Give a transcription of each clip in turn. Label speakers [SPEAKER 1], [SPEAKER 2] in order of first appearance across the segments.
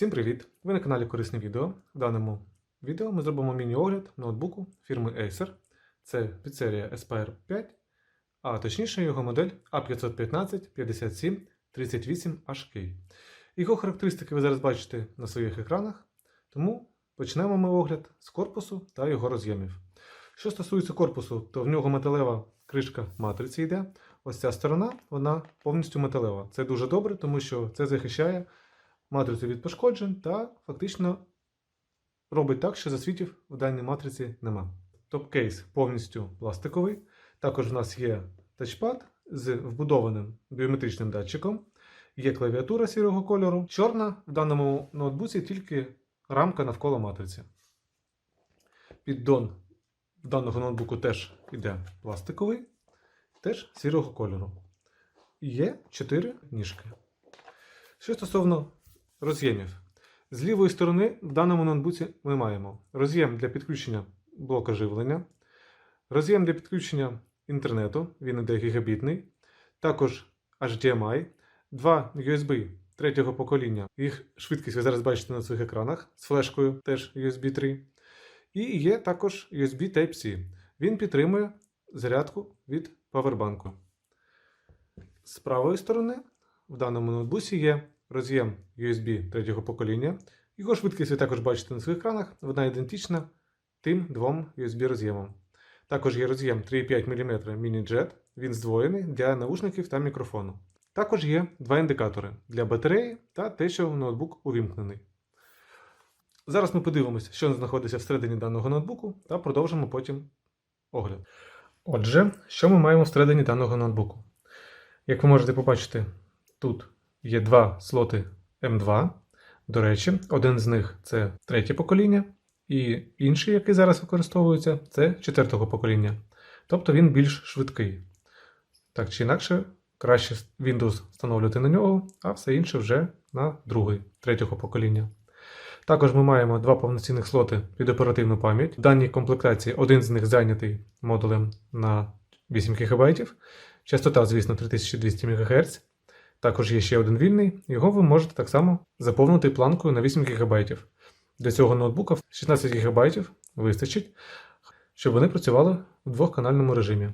[SPEAKER 1] Всім привіт! Ви на каналі Корисне відео. В даному відео ми зробимо міні-огляд ноутбуку фірми Acer. Це підсерія Aspire 5, а точніше його модель A515 57 38HK. Його характеристики ви зараз бачите на своїх екранах, тому почнемо ми огляд з корпусу та його роз'ємів. Що стосується корпусу, то в нього металева кришка матриці йде. Ось ця сторона, вона повністю металева. Це дуже добре, тому що це захищає матрицю від пошкоджень та фактично робить так, що засвітів в даній матриці нема. Топ-кейс повністю пластиковий. Також в нас є тачпад з вбудованим біометричним датчиком. Є клавіатура сірого кольору. Чорна в даному ноутбуці тільки рамка навколо матриці. Піддон даного ноутбуку теж іде пластиковий, теж сірого кольору. Є 4 ніжки. Що стосовно роз'ємів. З лівої сторони в даному ноутбуці ми маємо роз'єм для підключення блока живлення, роз'єм для підключення інтернету, він іде гігабітний, також HDMI, два USB третього покоління. Їх швидкість ви зараз бачите на своїх екранах з флешкою теж USB 3. І є також USB Type-C. Він підтримує зарядку від павербанку. З правої сторони в даному ноутбусі є роз'єм USB третього покоління. Його швидкість ви також бачите на своїх екранах, вона ідентична тим двом USB роз'ємам. Також є роз'єм 3,5 мм міні-джет, він здвоєний для наушників та мікрофону. Також є два індикатори для батареї та те, що ноутбук увімкнений. Зараз ми подивимося, що знаходиться всередині даного ноутбуку, та продовжимо потім огляд. Отже, що ми маємо всередині даного ноутбуку? Як ви можете побачити, тут є два слоти M2. До речі, один з них це третє покоління, і інший, який зараз використовується, це четвертого покоління. Тобто він більш швидкий. Так чи інакше, краще Windows встановлювати на нього, а все інше вже на другий, третього покоління. Також ми маємо два повноцінних слоти під оперативну пам'ять. В даній комплектації один з них зайнятий модулем на 8 ГБ. Частота, звісно, 3200 МГц. Також є ще один вільний, його ви можете так само заповнити планкою на 8 ГБ. Для цього ноутбука 16 ГБ вистачить, щоб вони працювали в двохканальному режимі.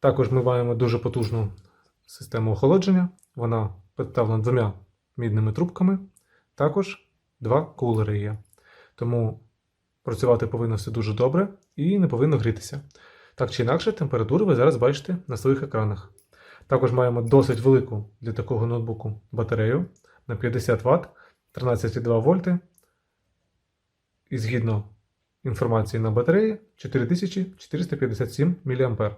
[SPEAKER 1] Також ми маємо дуже потужну систему охолодження, вона представлена двома мідними трубками. Також два кулери є. Тому працювати повинно все дуже добре і не повинно грітися. Так чи інакше, температуру ви зараз бачите на своїх екранах. Також маємо досить велику для такого ноутбуку батарею на 50 Вт, 13,2 вольти. І згідно інформації на батареї 4457 мА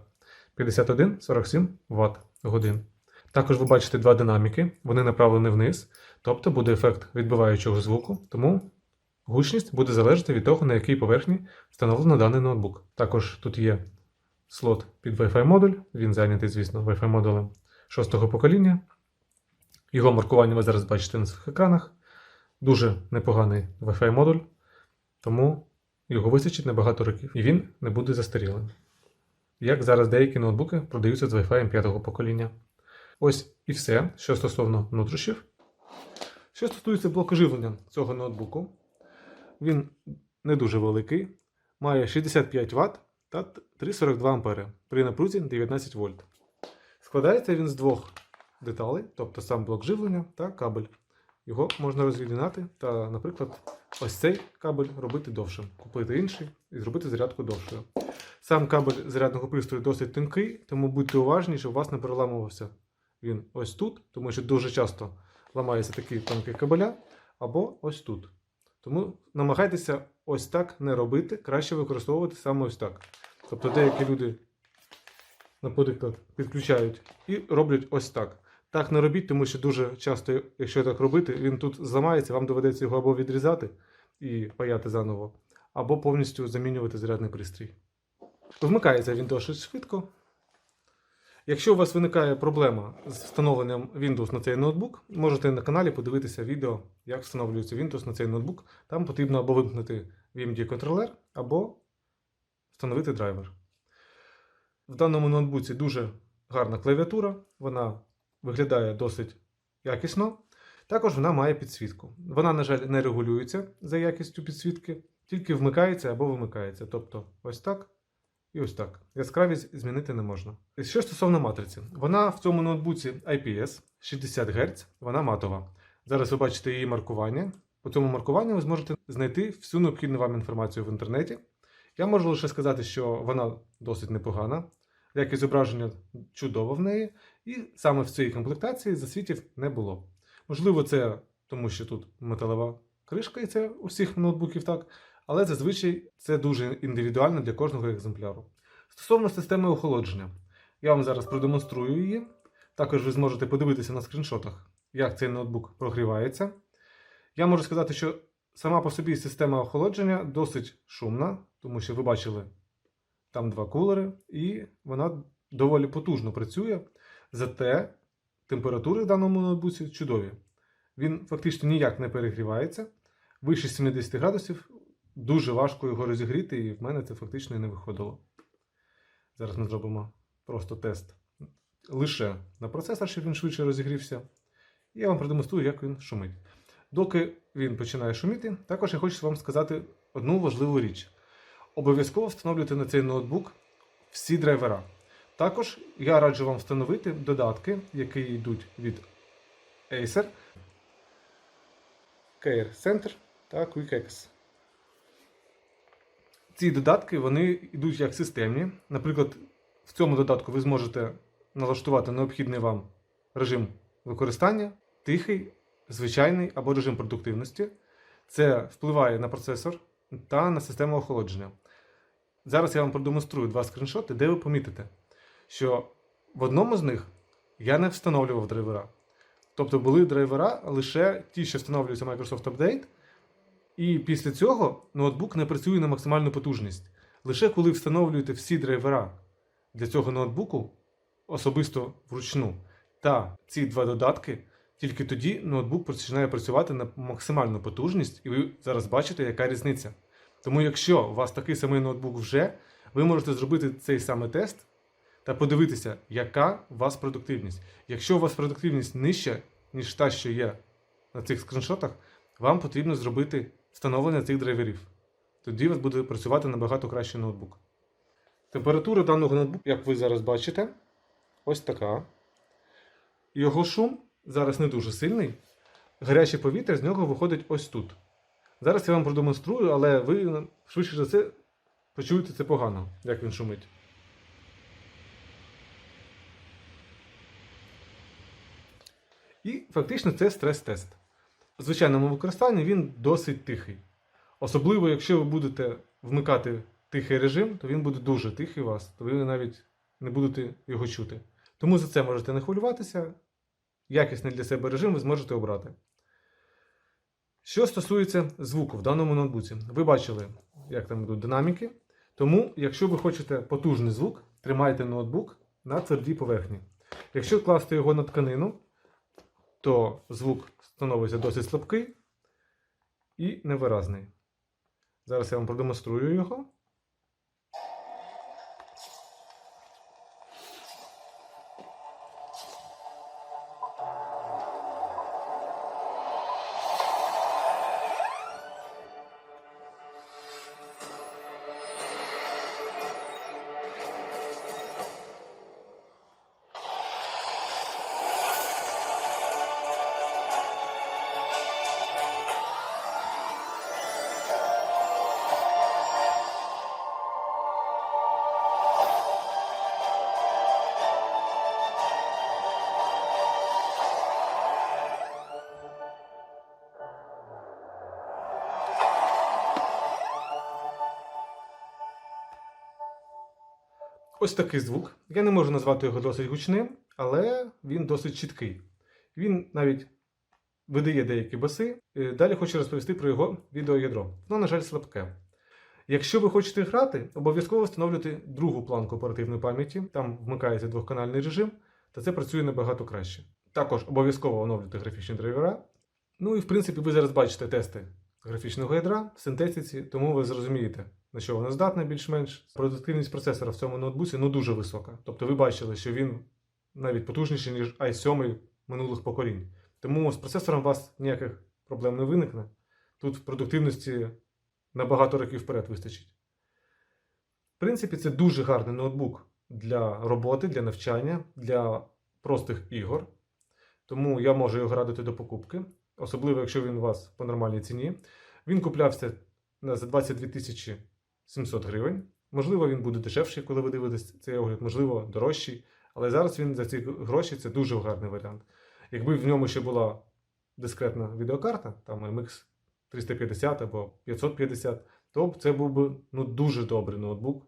[SPEAKER 1] 51,47 Вт годин. Також ви бачите два динаміки, вони направлені вниз, тобто буде ефект відбиваючого звуку, тому гучність буде залежати від того, на якій поверхні встановлено даний ноутбук. Також тут є слот під Wi-Fi модуль, він зайнятий, звісно, Wi-Fi модулем шостого покоління. Його маркування ви зараз бачите на своїх екранах. Дуже непоганий Wi-Fi модуль, тому його вистачить на багато років і він не буде застарілим. Як зараз деякі ноутбуки продаються з Wi-Fi 5 покоління. Ось і все, що стосовно внутрішніх. Що стосується блоку живлення цього ноутбуку, він не дуже великий, має 65 Вт та 3,42 А при напрузі 19 вольт. Складається він з двох деталей, тобто сам блок живлення та кабель. Його можна роз'єднати та, наприклад, ось цей кабель робити довшим, купити інший і зробити зарядку довшою. Сам кабель зарядного пристрою досить тонкий, тому будьте уважні, щоб у вас не переламувався він ось тут, тому що дуже часто ламаються такі тонкі кабеля, або ось тут. Тому намагайтеся ось так не робити, краще використовувати саме ось так. Тобто деякі люди, наприклад, підключають і роблять ось так. Так не робіть, тому що дуже часто, якщо так робити, він тут зламається, вам доведеться його або відрізати і паяти заново, або повністю замінювати зарядний пристрій. Вмикається він досить швидко. Якщо у вас виникає проблема з встановленням Windows на цей ноутбук, можете на каналі подивитися відео, як встановлюється Windows на цей ноутбук. Там потрібно або вимкнути VMD контролер, або встановити драйвер. В даному ноутбуці дуже гарна клавіатура, вона виглядає досить якісно. Також вона має підсвітку. Вона, на жаль, не регулюється за якістю підсвітки, тільки вмикається або вимикається. Тобто ось так і ось так. Яскравість змінити не можна. І Що стосовно матриці, вона в цьому ноутбуці IPS 60 Гц, вона матова. Зараз ви бачите її маркування. По цьому маркуванню ви зможете знайти всю необхідну вам інформацію в інтернеті. Я можу лише сказати, що вона досить непогана, якість зображення чудова в неї, і саме в цій комплектації засвітів не було. Можливо, це тому, що тут металева кришка, і це у всіх ноутбуків так, але зазвичай це дуже індивідуально для кожного екземпляру. Стосовно системи охолодження, я вам зараз продемонструю її. Також ви зможете подивитися на скріншотах, як цей ноутбук прогрівається. Я можу сказати, що сама по собі система охолодження досить шумна, тому що ви бачили там два кулери, і вона доволі потужно працює. Зате температури в даному ноутбуці чудові. Він фактично ніяк не перегрівається. Вище 70 градусів дуже важко його розігріти, і в мене це фактично і не виходило. Зараз ми зробимо просто тест лише на процесор, щоб він швидше розігрівся. І я вам продемонструю, як він шумить. Доки він починає шуміти, також я хочу вам сказати одну важливу річ. Обов'язково встановлюйте на цей ноутбук всі драйвера. Також я раджу вам встановити додатки, які йдуть від Acer, Care Center та QuickX. Ці додатки вони йдуть як системні. Наприклад, в цьому додатку ви зможете налаштувати необхідний вам режим використання, тихий, звичайний або режим продуктивності. Це впливає на процесор та на систему охолодження. Зараз я вам продемонструю два скріншоти, де ви помітите, що в одному з них я не встановлював драйвера. Тобто були драйвера лише ті, що встановлюються Microsoft Update, і після цього ноутбук не працює на максимальну потужність. Лише коли встановлюєте всі драйвера для цього ноутбуку, особисто вручну, та ці два додатки, тільки тоді ноутбук починає працювати на максимальну потужність, і ви зараз бачите, яка різниця. Тому, якщо у вас такий самий ноутбук вже, ви можете зробити цей самий тест та подивитися, яка у вас продуктивність. Якщо у вас продуктивність нижча, ніж та, що є на цих скріншотах, вам потрібно зробити встановлення цих драйверів. Тоді у вас буде працювати набагато краще ноутбук. Температура даного ноутбуку, як ви зараз бачите, ось така. Його шум зараз не дуже сильний. Гаряче повітря з нього виходить ось тут. Зараз я вам продемонструю, але ви швидше за це почуєте це погано, як він шумить. І фактично це стрес-тест. В звичайному використанні він досить тихий. Особливо, якщо ви будете вмикати тихий режим, то він буде дуже тихий у вас, то ви навіть не будете його чути. Тому за це можете не хвилюватися. Якісний для себе режим ви зможете обрати. Що стосується звуку в даному ноутбуці, ви бачили, як там йдуть динаміки. Тому, якщо ви хочете потужний звук, тримайте ноутбук на твердій поверхні. Якщо класти його на тканину, то звук становиться досить слабкий і невиразний. Зараз я вам продемонструю його. Ось такий звук. Я не можу назвати його досить гучним, але він досить чіткий. Він навіть видає деякі баси. Е, Далі хочу розповісти про його відеоядро. Воно, на жаль, слабке. Якщо ви хочете грати, обов'язково встановлюйте другу планку оперативної пам'яті, там вмикається двохканальний режим, та це працює набагато краще. Також обов'язково оновлюйте графічні драйвера. Ну і в принципі ви зараз бачите тести графічного ядра в синтетиці, тому ви зрозумієте, на що воно здатне більш-менш. Продуктивність процесора в цьому ноутбуці ну дуже висока. Тобто ви бачили, що він навіть потужніший, ніж i7 минулих поколінь. Тому з процесором у вас ніяких проблем не виникне. Тут в продуктивності на багато років вперед вистачить. В принципі, це дуже гарний ноутбук для роботи, для навчання, для простих ігор. Тому я можу його радити до покупки, особливо якщо він у вас по нормальній ціні. Він куплявся за 22 тисячі 700 гривень. Можливо, він буде дешевший, коли ви дивитесь цей огляд, можливо, дорожчий. Але зараз він за ці гроші це дуже гарний варіант. Якби в ньому ще була дискретна відеокарта, там MX 350 або 550, то це був би ну, дуже добрий ноутбук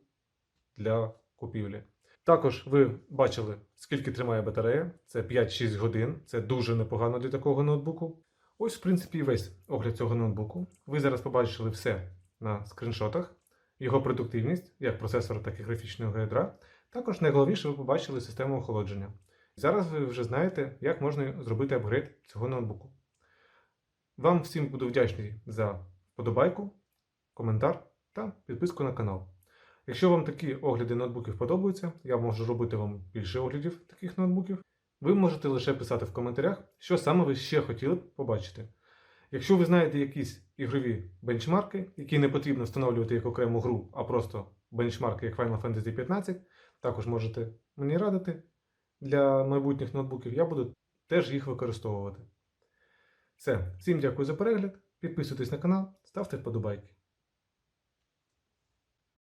[SPEAKER 1] для купівлі. Також ви бачили, скільки тримає батарея. Це 5-6 годин. Це дуже непогано для такого ноутбуку. Ось, в принципі, і весь огляд цього ноутбуку. Ви зараз побачили все на скріншотах, його продуктивність, як процесора, так і графічного ядра. Також найголовніше ви побачили систему охолодження. Зараз ви вже знаєте, як можна зробити апгрейд цього ноутбуку. Вам всім буду вдячний за вподобайку, коментар та підписку на канал. Якщо вам такі огляди ноутбуків подобаються, я можу робити вам більше оглядів таких ноутбуків. Ви можете лише писати в коментарях, що саме ви ще хотіли б побачити. Якщо ви знаєте якісь ігрові бенчмарки, які не потрібно встановлювати як окрему гру, а просто бенчмарки як Final Fantasy 15, також можете мені радити для майбутніх ноутбуків, я буду теж їх використовувати. Все, всім дякую за перегляд. Підписуйтесь на канал, ставте вподобайки.